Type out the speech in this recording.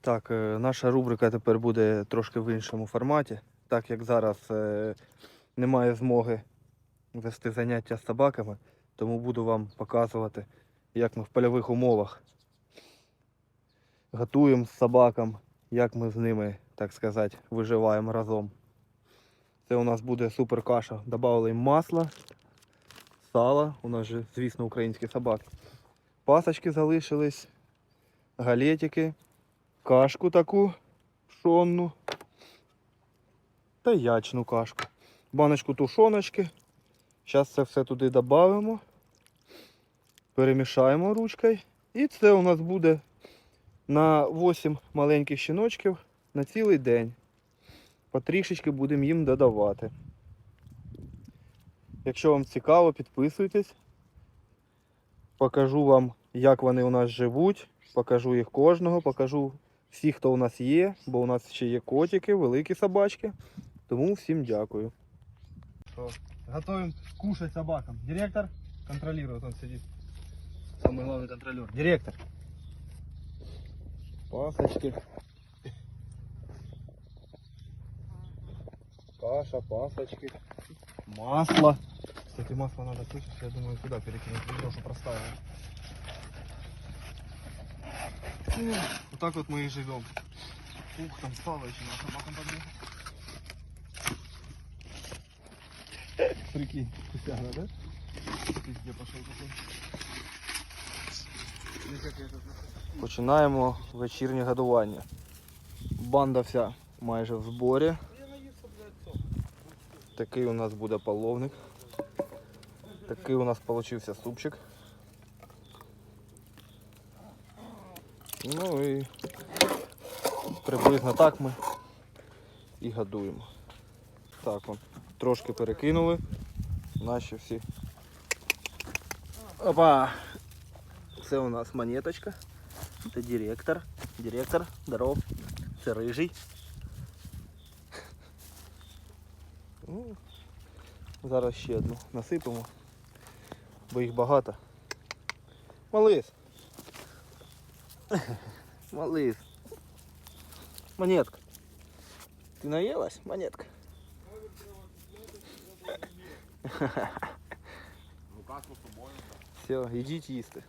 Так, е, наша рубрика тепер буде трошки в іншому форматі, так як зараз е, немає змоги вести заняття з собаками, тому буду вам показувати, як ми в польових умовах готуємо з собакам, як ми з ними, так сказати, виживаємо разом. Це у нас буде супер каша. Добавили їм масла, сала, у нас же, звісно, українські собаки. Пасочки залишились, галетики, кашку таку пшонну та ячну кашку. Баночку тушоночки. Зараз це все туди додамо. Перемішаємо ручкою. І це у нас буде на 8 маленьких щіночків на цілий день. Потрішечки будемо їм додавати. Якщо вам цікаво, підписуйтесь. Покажу вам, як вони у нас живуть. Покажу їх кожного, покажу всіх, хто у нас є, бо у нас ще є котики, великі собачки. Тому всім дякую. Готовим кушать собакам. Директор контролирует, он сидит. Самый главный контролер. Директор. Пасочки. Каша, пасочки. Масло. Кстати, масло надо слышишь, я думаю, сюда перекинуть, ведро, что простая. Вот так вот мы и живем. Ух, там сало еще на собакам побегать. Прикинь, вкусяна, да? Везде пошел такой. Починаємо вечірнє годування. Банда вся майже в зборі. Такий у нас буде половник. Такий у нас получився супчик. Ну і приблизно так ми і годуємо. Так, он, трошки перекинули. Наші всі. Опа! Це у нас монеточка. Це директор. Директор, здоров. Це рижий. Ну, зараз ще одну насипемо, бо їх багато. Малис. Малис. Монетка. Ти наїлась, монетка? Все, ідіть їсти.